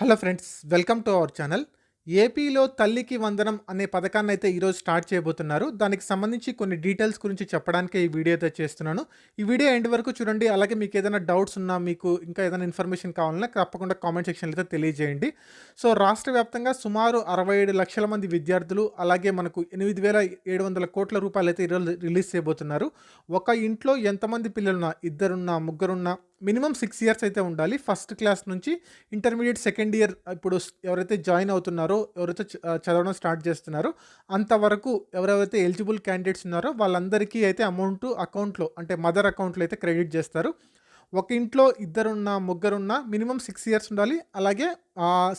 Hello friends welcome to our channel. ఏపీలో తల్లికి వందనం అనే పథకాన్ని అయితే ఈరోజు స్టార్ట్ చేయబోతున్నారు. దానికి సంబంధించి కొన్ని డీటెయిల్స్ గురించి చెప్పడానికి ఈ వీడియో అయితే చేస్తున్నాను. ఈ వీడియో ఎండ్ వరకు చూడండి. అలాగే మీకు ఏదైనా డౌట్స్ ఉన్నా మీకు ఇంకా ఏదైనా ఇన్ఫర్మేషన్ కావాలన్నా తప్పకుండా కామెంట్ సెక్షన్లో అయితే తెలియజేయండి. సో రాష్ట్ర వ్యాప్తంగా సుమారు అరవై ఏడు లక్షల మంది విద్యార్థులు అలాగే మనకు ఎనిమిది వేల ఏడు వందల కోట్ల రూపాయలు అయితే ఈరోజు రిలీజ్ చేయబోతున్నారు. ఒక ఇంట్లో ఎంతమంది పిల్లలున్నా ఇద్దరున్నా ముగ్గురున్నా మినిమం సిక్స్ ఇయర్స్ అయితే ఉండాలి. ఫస్ట్ క్లాస్ నుంచి ఇంటర్మీడియట్ సెకండ్ ఇయర్ ఇప్పుడు ఎవరైతే జాయిన్ అవుతున్నారో ఎవరైతే చదవడం స్టార్ట్ చేస్తున్నారో అంతవరకు ఎవరెవరైతే ఎలిజిబుల్ క్యాండిడేట్స్ ఉన్నారో వాళ్ళందరికీ అయితే అమౌంట్ అకౌంట్లో అంటే మదర్ అకౌంట్లో అయితే క్రెడిట్ చేస్తారు. ఒక ఇంట్లో ఇద్దరున్నా ముగ్గురున్నా మినిమం సిక్స్ ఇయర్స్ ఉండాలి. అలాగే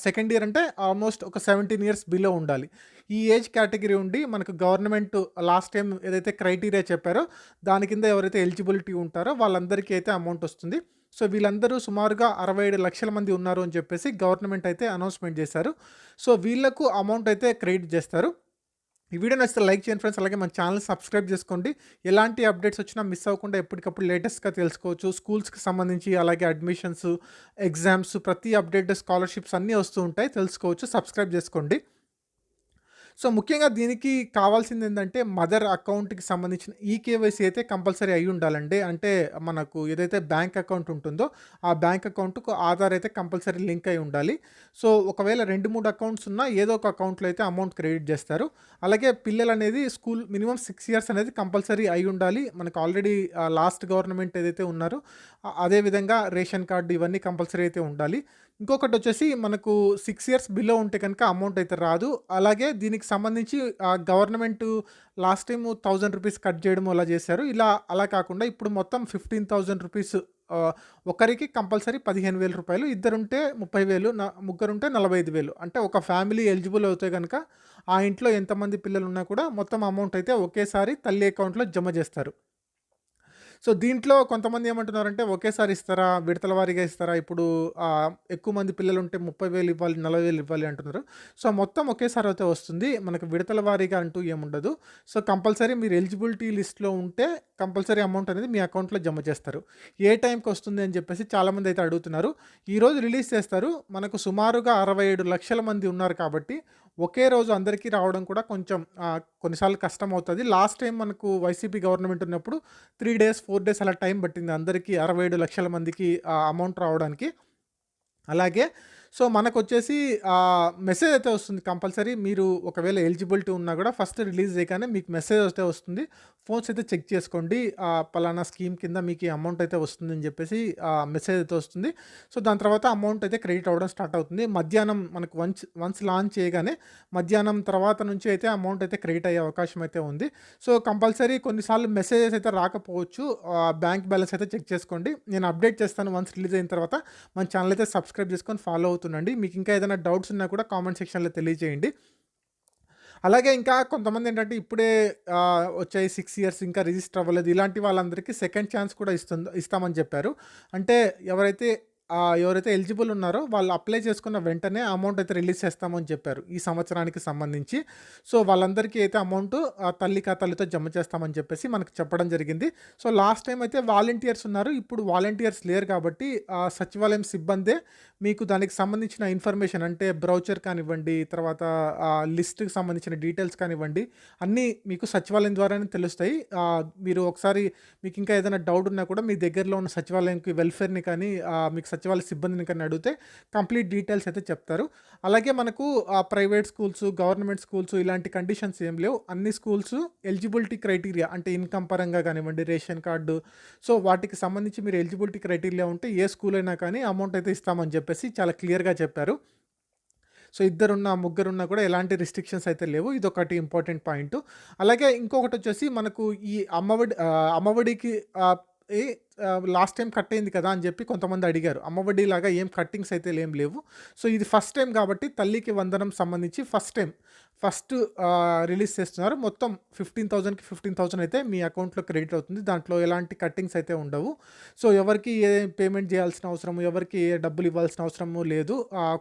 సెకండ్ ఇయర్ అంటే ఆల్మోస్ట్ ఒక సెవెంటీన్ ఇయర్స్ బిలో ఉండాలి. ఈ ఏజ్ కేటగిరీ ఉండి మనకు గవర్నమెంట్ లాస్ట్ టైం ఏదైతే క్రైటీరియా చెప్పారో దాని కింద ఎవరైతే ఎలిజిబిలిటీ ఉంటారో వాళ్ళందరికీ అయితే అమౌంట్ వస్తుంది. సో వీళ్ళందరూ సుమారుగా అరవై ఏడు లక్షల మంది ఉన్నారు అని చెప్పేసి గవర్నమెంట్ అయితే అనౌన్స్మెంట్ చేశారు. సో వీళ్ళకు అమౌంట్ అయితే క్రెడిట్ చేస్తారు. ఈ వీడియో నచ్చితే లైక్ చేయండి ఫ్రెండ్స్. అలాగే మన ఛానల్ సబ్స్క్రైబ్ చేసుకోండి. ఎలాంటి అప్డేట్స్ వచ్చినా మిస్ అవ్వకుండా ఎప్పటికప్పుడు లేటెస్ట్గా తెలుసుకోవచ్చు. స్కూల్స్కి సంబంధించి అలాగే అడ్మిషన్స్ ఎగ్జామ్స్ ప్రతి అప్డేట్ స్కాలర్షిప్స్ అన్నీ వస్తూ ఉంటాయి. తెలుసుకోవచ్చు సబ్స్క్రైబ్ చేసుకోండి. సో ముఖ్యంగా దీనికి కావాల్సింది ఏంటంటే మదర్ అకౌంట్కి సంబంధించిన ఈ కేవైసీ అయితే కంపల్సరీ అయి ఉండాలండి. అంటే మనకు ఏదైతే బ్యాంక్ అకౌంట్ ఉంటుందో ఆ బ్యాంక్ అకౌంట్కు ఆధార్ అయితే కంపల్సరీ లింక్ అయి ఉండాలి. సో ఒకవేళ రెండు మూడు అకౌంట్స్ ఉన్నా ఏదో ఒక అకౌంట్లో అయితే అమౌంట్ క్రెడిట్ చేస్తారు. అలాగే పిల్లలు అనేది స్కూల్ మినిమం సిక్స్ ఇయర్స్ అనేది కంపల్సరీ అయి ఉండాలి. మనకు ఆల్రెడీ లాస్ట్ గవర్నమెంట్ ఏదైతే ఉన్నారో అదేవిధంగా రేషన్ కార్డు ఇవన్నీ కంపల్సరీ అయితే ఉండాలి. ఇంకొకటి వచ్చేసి మనకు సిక్స్ ఇయర్స్ బిలో ఉంటే కనుక అమౌంట్ అయితే రాదు. అలాగే దీనికి సంబంధించి government last time thousand rupees cut చేయడం అలా చేశారు. ఇలా అలా కాకుండా ఇప్పుడు మొత్తం ఫిఫ్టీన్ థౌజండ్ రూపీస్ ఒకరికి కంపల్సరీ పదిహేను వేల రూపాయలు ఇద్దరుంటే ముప్పై వేలు నా ముగ్గురుంటే నలభై ఐదు వేలు. అంటే ఒక ఫ్యామిలీ ఎలిజిబుల్ అవుతే కనుక ఆ ఇంట్లో ఎంతమంది పిల్లలు ఉన్నా కూడా మొత్తం అమౌంట్ అయితే ఒకేసారి తల్లి అకౌంట్లో జమ చేస్తారు. సో దీంట్లో కొంతమంది ఏమంటున్నారంటే ఒకేసారి ఇస్తారా? విడతల వారీగా ఇస్తారా? ఇప్పుడు ఎక్కువ మంది పిల్లలు ఉంటే ముప్పై వేలు ఇవ్వాలి నలభై వేలు ఇవ్వాలి అంటున్నారు. సో మొత్తం ఒకేసారి అయితే వస్తుంది. మనకు విడతల వారీగా అంటూ ఏముండదు. సో కంపల్సరీ మీరు ఎలిజిబిలిటీ లిస్ట్లో ఉంటే కంపల్సరీ అమౌంట్ అనేది మీ అకౌంట్లో జమ చేస్తారు. ఏ టైంకి వస్తుంది అని చెప్పేసి చాలామంది అయితే అడుగుతున్నారు. ఈరోజు రిలీజ్ చేస్తారు. మనకు సుమారుగా అరవై ఏడు లక్షల మంది ఉన్నారు కాబట్టి ఒకే రోజు అందరికీ రావడం కూడా కొంచెం కొన్నిసార్లు కష్టం అవుతుంది లాస్ట్ టైం మనకు వైసీపీ గవర్నమెంట్ ఉన్నప్పుడు త్రీ డేస్ ఫోర్ డేస్ అలా టైం పట్టింది అందరికీ. అరవై ఏడు లక్షల మందికి అమౌంట్ రావడానికి. అలాగే సో మనకు వచ్చేసి మెసేజ్ అయితే వస్తుంది కంపల్సరీ. మీరు ఒకవేళ ఎలిజిబిలిటీ ఉన్నా కూడా ఫస్ట్ రిలీజ్ చేయగానే మీకు మెసేజ్ అయితే వస్తుంది. ఫోన్స్ అయితే చెక్ చేసుకోండి. పలానా స్కీమ్ కింద మీకు ఈ అమౌంట్ అయితే వస్తుందని చెప్పేసి మెసేజ్ అయితే వస్తుంది. సో దాని తర్వాత అమౌంట్ అయితే క్రెడిట్ అవ్వడం స్టార్ట్ అవుతుంది. మధ్యాహ్నం మనకు వన్స్ వన్స్ లాంచ్ చేయగానే మధ్యాహ్నం తర్వాత నుంచి అయితే అమౌంట్ అయితే క్రెడిట్ అయ్యే అవకాశం అయితే ఉంది. సో కంపల్సరీ కొన్నిసార్లు మెసేజెస్ అయితే రాకపోవచ్చు. బ్యాంక్ బ్యాలెన్స్ అయితే చెక్ చేసుకోండి. నేను అప్డేట్ చేస్తాను వన్స్ రిలీజ్ అయిన తర్వాత. మన ఛానల్ అయితే సబ్స్క్రైబ్ చేసుకొని ఫాలో అవుతుంది అవుతుండండి మీకు ఇంకా ఏదైనా డౌట్స్ ఉన్నా కూడా కామెంట్ సెక్షన్లో తెలియజేయండి అలాగే ఇంకా కొంతమంది ఏంటంటే ఇప్పుడే వచ్చాయి సిక్స్ ఇయర్స్ ఇంకా రిజిస్టర్ అవ్వలేదు. ఇలాంటి వాళ్ళందరికీ సెకండ్ ఛాన్స్ కూడా ఇస్తుంది ఇస్తామని చెప్పారు. అంటే ఎవరైతే ఎవరైతే ఎలిజిబుల్ ఉన్నారో వాళ్ళు అప్లై చేసుకున్న వెంటనే అమౌంట్ అయితే రిలీజ్ చేస్తామని చెప్పారు ఈ సంవత్సరానికి సంబంధించి. సో వాళ్ళందరికీ అయితే అమౌంట్ తల్లి ఖాతాలతో జమ చేస్తామని చెప్పేసి మనకు చెప్పడం జరిగింది. సో లాస్ట్ టైం అయితే వాలంటీర్స్ ఉన్నారు ఇప్పుడు వాలంటీర్స్ లేరు కాబట్టి ఆ, సచివాలయం సిబ్బందే మీకు దానికి సంబంధించిన ఇన్ఫర్మేషన్ అంటే బ్రౌచర్ కానివ్వండి తర్వాత లిస్ట్కి సంబంధించిన డీటెయిల్స్ కానివ్వండి అన్నీ మీకు సచివాలయం ద్వారానే తెలుస్తాయి. మీరు ఒకసారి మీకు ఇంకా ఏదైనా డౌట్ ఉన్నా కూడా మీ దగ్గరలో ఉన్న సచివాలయంకి వెల్ఫేర్ని కానీ మీకు సచివాలయ సిబ్బందిని కానీ అడిగితే కంప్లీట్ డీటెయిల్స్ అయితే చెప్తారు. అలాగే మనకు ప్రైవేట్ స్కూల్స్ గవర్నమెంట్ స్కూల్స్ ఇలాంటి కండిషన్స్ ఏం లేవు. అన్ని స్కూల్స్ ఎలిజిబిలిటీ క్రైటీరియా అంటే ఇన్కమ్ పరంగా కానివ్వండి రేషన్ కార్డు. సో వాటికి సంబంధించి మీరు ఎలిజిబిలిటీ క్రైటీరియా ఉంటే ఏ స్కూల్ అయినా కానీ అమౌంట్ అయితే ఇస్తామని చెప్పేసి చాలా క్లియర్గా చెప్పారు. సో ఇద్దరున్న ముగ్గురున్నా కూడా ఎలాంటి రిస్ట్రిక్షన్స్ అయితే లేవు. ఇది ఒకటి ఇంపార్టెంట్ పాయింట్. అలాగే ఇంకొకటి వచ్చేసి మనకు ఈ అమ్మఒడి అమ్మఒడికి ఏ లాస్ట్ టైం కట్ అయింది కదా అని చెప్పి కొంతమంది అడిగారు. అమ్మఒడి లాగా ఏం కట్టింగ్స్ అయితే ఏం లేవు. సో ఇది ఫస్ట్ టైం కాబట్టి తల్లికి వందనం సంబంధించి ఫస్ట్ టైం ఫస్ట్ రిలీజ్ చేస్తున్నారు. మొత్తం ఫిఫ్టీన్ థౌజండ్కి ఫిఫ్టీన్ థౌజండ్ అయితే మీ అకౌంట్లో క్రెడిట్ అవుతుంది. దాంట్లో ఎలాంటి కట్టింగ్స్ అయితే ఉండవు. సో ఎవరికి ఏ పేమెంట్ చేయాల్సిన అవసరం ఎవరికి ఏ డబ్బులు ఇవ్వాల్సిన అవసరము లేదు.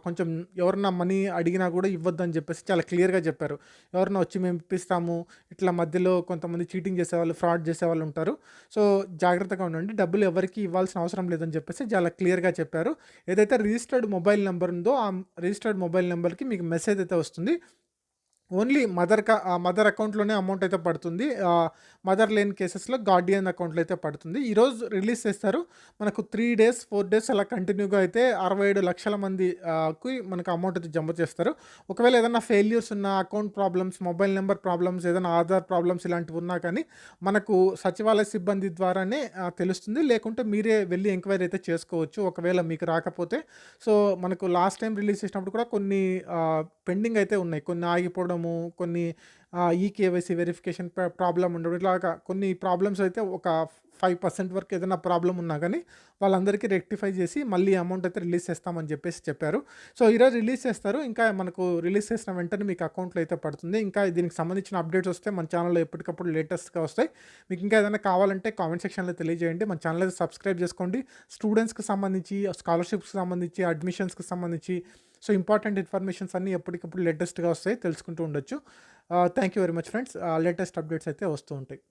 కొంచెం ఎవరన్నా మనీ అడిగినా కూడా ఇవ్వద్దని చెప్పేసి చాలా క్లియర్గా చెప్పారు. ఎవరన్నా వచ్చి మేము ఇప్పిస్తాము ఇట్లా మధ్యలో కొంతమంది చీటింగ్ చేసేవాళ్ళు ఫ్రాడ్ చేసేవాళ్ళు ఉంటారు. సో జాగ్రత్తగా ఉండండి. డబ్బులు ఎవరికి ఇవ్వాల్సిన అవసరం లేదని చెప్పేసి చాలా క్లియర్‌గా చెప్పారు. ఏదైతే రిజిస్టర్డ్ మొబైల్ నెంబర్ ఉందో ఆ రిజిస్టర్డ్ మొబైల్ నెంబర్కి మీకు మెసేజ్ అయితే వస్తుంది. ఓన్లీ మదర్ కా మదర్ అకౌంట్‌లోనే అమౌంట్ అయితే పడుతుంది. మదర్ లేని కేసెస్‌లో గార్డియన్ అకౌంట్‌లో అయితే పడుతుంది. ఈరోజు రిలీజ్ చేస్తారు. మనకు త్రీ డేస్, ఫోర్ డేస్ అలా కంటిన్యూగా అయితే అరవై ఏడు లక్షల మందికి మనకు అమౌంట్ అయితే జమ చేస్తారు. ఒకవేళ ఏదైనా ఫెయిల్యూర్స్ ఉన్న account problems, mobile number problems, ఏదైనా ఆధార్ ప్రాబ్లమ్స్ ఇలాంటివి ఉన్నా కానీ మనకు సచివాలయ సిబ్బంది ద్వారానే తెలుస్తుంది. లేకుంటే మీరే వెళ్ళి ఎంక్వైరీ అయితే చేసుకోవచ్చు. ఒకవేళ మీకు రాకపోతే. సో, మనకు లాస్ట్ టైం రిలీజ్ చేసినప్పుడు కూడా కొన్ని పెండింగ్ అయితే ఉన్నాయి. కొన్ని ఆగిపోవడం ఉండడము కొన్ని ఈ ఈకేవైసీ వెరిఫికేషన్ ప్రాబ్లం ఉండడం ఇలాగా కొన్ని ప్రాబ్లమ్స్ అయితే ఒక ఫైవ్ పర్సెంట్ వరకు ఏదైనా ప్రాబ్లం ఉన్నా కానీ వాళ్ళందరికీ రెక్టిఫై చేసి మళ్ళీ అమౌంట్ అయితే రిలీజ్ చేస్తామని చెప్పేసి చెప్పారు. సో, ఈరోజు రిలీజ్ చేస్తారు. ఇంకా మనకు రిలీజ్ చేసిన వెంటనే మీకు అకౌంట్‌లో అయితే పడుతుంది. ఇంకా దీనికి సంబంధించిన అప్డేట్స్ వస్తే మన ఛానల్లో ఎప్పటికప్పుడు లేటెస్ట్‌గా వస్తాయి. మీకు ఇంకా ఏదైనా కావాలంటే కామెంట్ సెక్షన్‌లో తెలియజేయండి. మన ఛానల్ అయితే సబ్స్క్రైబ్ చేసుకోండి. స్టూడెంట్స్‌కి సంబంధించి, స్కాలర్‌షిప్స్‌కి సంబంధించి, అడ్మిషన్స్‌కి సంబంధించి సో, ఇంపార్టెంట్ ఇన్ఫర్మేషన్స్ అన్నీ ఎప్పటికప్పుడు లేటెస్ట్‌గా వస్తాయి. తెలుసుకుంటూ ఉండొచ్చు. Thank you very much friends. Latest updates అయితే వస్తూ ఉంటాయి.